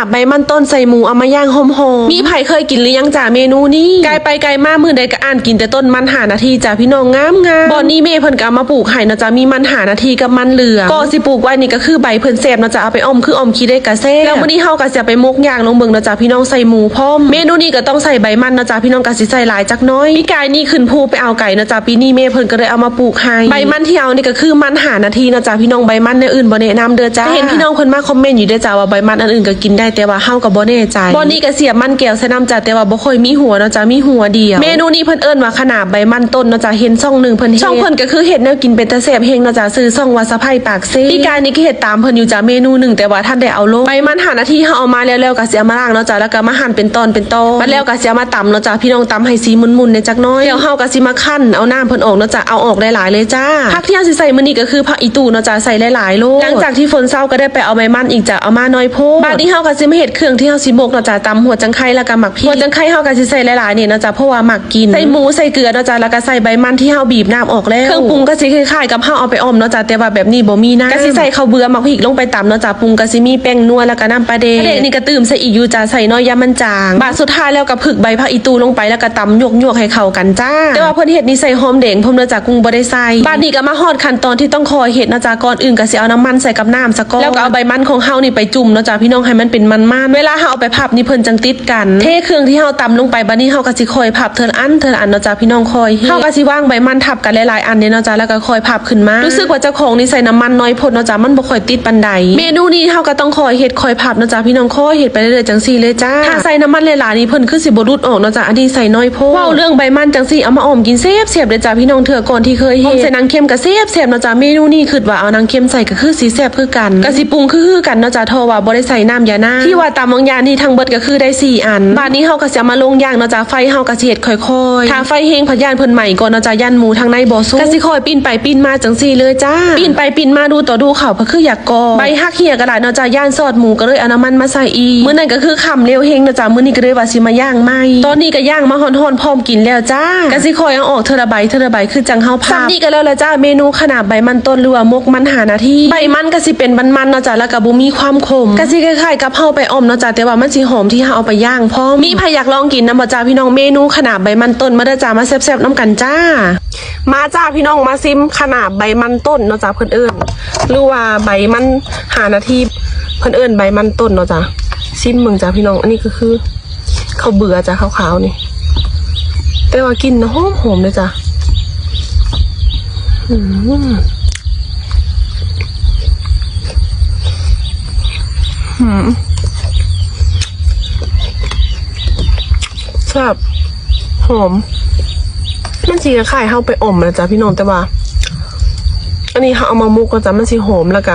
าบใบมันต้นใส่หมูเอามาย่างหอมๆมีไผเคยกินหรือยังจ้าเมนูนี้ไกลไปไกลมากมือใดก็อ่านกินแต่ต้นมันหานาทีจ้าพี่น้องงามงามบอนนี้เมเพิ่นก็เอามาปลูกไห่นะจ้ามีมันหานาทีกับมันเหลืองก็สิปลูกไว้นี่ก็คือใบเพิ่นแซ่บนะจ้าเอาไปอมคืออมขี้ได้กะเซ่แล้วมื้อนี้เฮาก็จะไปมกย่างลงเบิ่งนะจ้าพี่น้องใส่หมูพร้อม เมนูนี้ก็ต้องใส่ใบมันนะจ้าพี่น้องก็สิใส่หลายจักน้อยพี่กายนี่ขึ้นภูไปเอาไก่นะจ้าปีนี้เมเพิ่นก็เลยเอามาปลูกให้ใบมันที่เอานี่ก็คือมันหานาทีนะจ้าพี่น้องใบมันในอื่นบ่แนะนำเด้อจ้าเห็นพี่น้องเพิ่นมาคอมเมนต์อยู่เด้อจ้าว่าใบมันอันอื่นก็กินได้แต่ว่าเฮาก็บ่แน่ใจบ่นี้ก็เสียบมันแก้วใส่น้ำจ้าแต่ว่าบ่ค่อยมีหัวนะจ้ามีหัวเดียว เมนูนี้เพิ่นเอิ้นว่าขนาบใบมันต้นนะจ้าเห็นช่องหนึงเพิ่นเฮ็ดช่องเพิ่นก็คือเฮ็ดแนวกินเป็นตะแซ่บเฮงนะจ้าซื้อช่องว่าสะไพปากเซ่พี่กายนี่ก็เฮ็ดตามเพิ่นอยู่จ้าเมนูหนึงแต่ว่าท่านได้เอาลงใบมันหานาทีเฮาเอามาแล้วๆก็สิเอามาล้างเนาะจ้าแล้วก็มาหั่นเป็นตอนเป็นตอนบัดแล้วก็สิเอามาตำเนาะจ้าพี่น้องตำให้สีมุนๆในจักหน้อยเดี๋ยวเฮาก็สิมาคั่นเอาน้ำเพิ่นออกเนาะจ้าเอาออกหลายๆเลยจ้าผักที่เฮาสิใส่มื้อนี้ก็คือผักอีตูเนาะจ้าใส่หลายๆโลหลังจากที่ฝนเศร้าก็ได้ไปเอาใบมันอีกจ้าเอามาน้อยโพดบัดนี้เฮาก็สิมาเฮ็ดเครื่องที่เฮาสิหมกเนาะจ้าตำหัวจังไคแล้วก็หมักพริกหัวจังไคเฮาก็สิใส่หลายๆนี่เนาะจ้าเพราะว่าหมักกินใส่หมูใส่เกลือเนาะจ้าแล้วก็ใส่ใบมันที่เฮาบีบน้ำออกแล้วเครื่องปรุงก็สิคล้ายๆกับเฮาเอาไปออมเนาะจ้าแต่ว่าแบบนี้บ่มีน้ำก็สิใส่ข้าวเบื่อหมักพริกลงไปตำเนาะจ้าปรุงก็สิมีแป้งนัวแล้วก็น้ำปลาแดงปลาแดงนี่ก็ตื่มใส่อีกอยู่จ้าใส่น้อยยามันจางบาดสุดท้ายแล้วก็ผึกใบผักอีตูลงไปแล้วก็ตำหยวกๆให้เข้ากันจ้าแต่ว่าเพิ่นเฮ็ดนี่ใส่หอมแดงพร้อมเนาะจ้ากุ้งบ่ได้ใส่บาดนี้ก็มาฮอดขั้นตอนที่ต้องคอยเฮ็ดเนาะจ้าก่อนอื่นก็สิเอาน้ำมันใส่กับน้ำซะก่อนแล้วก็เอาใบมันของเฮานี่ไปจุ่มเนาะจ้าพี่น้องให้มันเป็นมันๆเวลาเฮาเอาไปพับนี่เพิ่นจังติดกัน เทเครื่องที่เฮาตำลงไปบัดนี้เฮาก็สิคอยพับเทินอันเทินอันเนาะจ้าพี่น้องคอยเฮ็ดเฮาก็สิวางใบมันทับกันหลายๆอันเนี่ยเนาะจ้าแล้วก็คอยพับขึ้นมา รู้สึกว่าเจ้าของนี่ใส่น้ำมันน้อยพดเนาะจ้ามันบ่ค่อยติดปานใด เมนูนี้เฮาก็ต้องคอยเฮ็ดคอยพับเนาะจ้าพี่น้องคอยเฮ็ดไปเรื่อยๆจังซี่เลยจ้าถ้าใส่น้ำมันหลายๆนี่เพิ่นคือสิบ่รุดออกเนาะจ้าอันนี้ใส่น้อยโพดเว้าเรื่องใบมันจังซี่เอามาออมกินเสียบเสียบเลยจ้าพี่น้องเถื่อก่อนที่เคยเฮ็ดใส่นางเค็มก็เสียบเสียบเนาะจ้าเมนูนี้คิดว่าเอานางเค็มใส่ก็คือสีแซ่บคือกันก็สิปรุงคือๆกันเนาะจ้าโทว่าบ่ได้ใส่น้ำยานาที่ว่าตามบางยานี่ทั้งเบิดก็คือได้สี่อันบาดนี้เฮาก็สิเอามาลงยางเนาะจ้าไฟเฮาก็สิเฮ็ดค่อยๆถ้าไฟเฮงพะยานเพิ่นใหม่ก่อนเนาะจ้าย่านหมูทางในบ่สุกก็สิค่อยปิ้นไปปิ้นมาจังซี่เลยจ้าปิ้นไปปิ้นมาดูต่อดูเขาก็คืออยากกอใบฮักเหี่ยก็ได้เนาะจ้าย่านซอดหมูก็เลยเอาน้ำมันมาใส่อีกมื้อนั้นก็คือค่ำเร็วเฮงเนาะจ้ามื้อนี้ก็เลยว่าสิมาย่างใหม่ตอนนี้ก็ย่างมาฮ้อนๆพร้อมกินแล้วจ้าก็สิค่อยเอาออกเทอะใบเทอะใบคือจังเฮาพาซ้ํนี่ก็แล้วละจ้าเมนูขนาดใบมันต้นหรือว่ามกมันหานาทีใบมันก็สิเป็นมันๆเนาะจ้าแล้วก็บ่มีความขมก็สิคล้ายๆกับเฮาไปอมเนาะจ้าแต่ว่ามันสิหอมที่เฮาเอาไปย่างพร้อมมีใครอยากลองกินนำบ่จ้าพี่น้องเมนูขนาดใบมันต้นมาเด้อจ้ามาแซ่บๆน้ำกันจ้า มาจ้าพี่น้องมาซิมขนาดใบมันต้นเนาะจ้าเพิ่นเอิ้นหรือว่าใบมันหานาทีเพิ่นเอิ้นใบมันต้นเนาะจ้าซิมเมืองจ้าพี่น้องอันนี้ก็คือเขาเบื่อจ้าขาวๆนี่ แต่ว่ากินนะหอมหอมๆเลยจ้ะอืมหืม แซ่บหอมมันสีคล้ายๆเฮาไปอมนะจ๊ะพี่น้องแต่ว่า อันนี้เฮาเอามามุกก็จ้ะมันสีหอมแล้วก็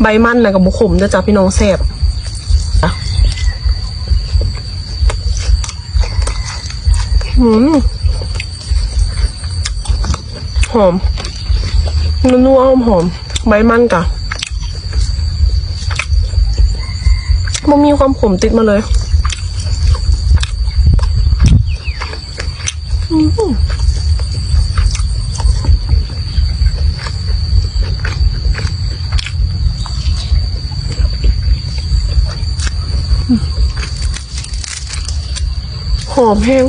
ใบมันแล้วก็บุขมนะจ๊ะพี่น้องแซ่บหืมหอมนัวหอมหอมใบมันกะมันมีความขมติดมาเลยอืม หอมแห้ง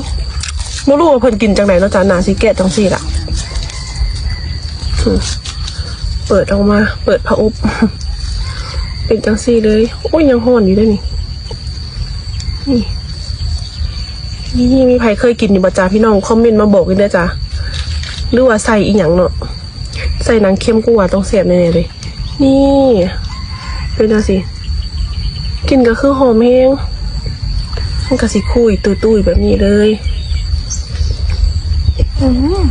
ไม่รู้ว่าเพิ่นกินจังไหนเนาะจ๊ะหนาสิแกะจังสี่ล่ะเปิดออกมา เปิดผ้าอบเป็นจังซี่เลย โอ้ยยังห่อนอยู่ด้วยนี่ นี่ นี่มีใครเคยกินอยู่บ่จ้าพี่น้องคอมเมนต์มาบอกกันด้วยจ้าหรือว่าใส่อีหยังเนาะใส่หนังเค็มกูว่าต้องเสียบแน่ๆเลย นี่ เป็นจังสิกินก็คือหอมแห้งมันก็สิคุยตุยๆแบบนี้เลย อืม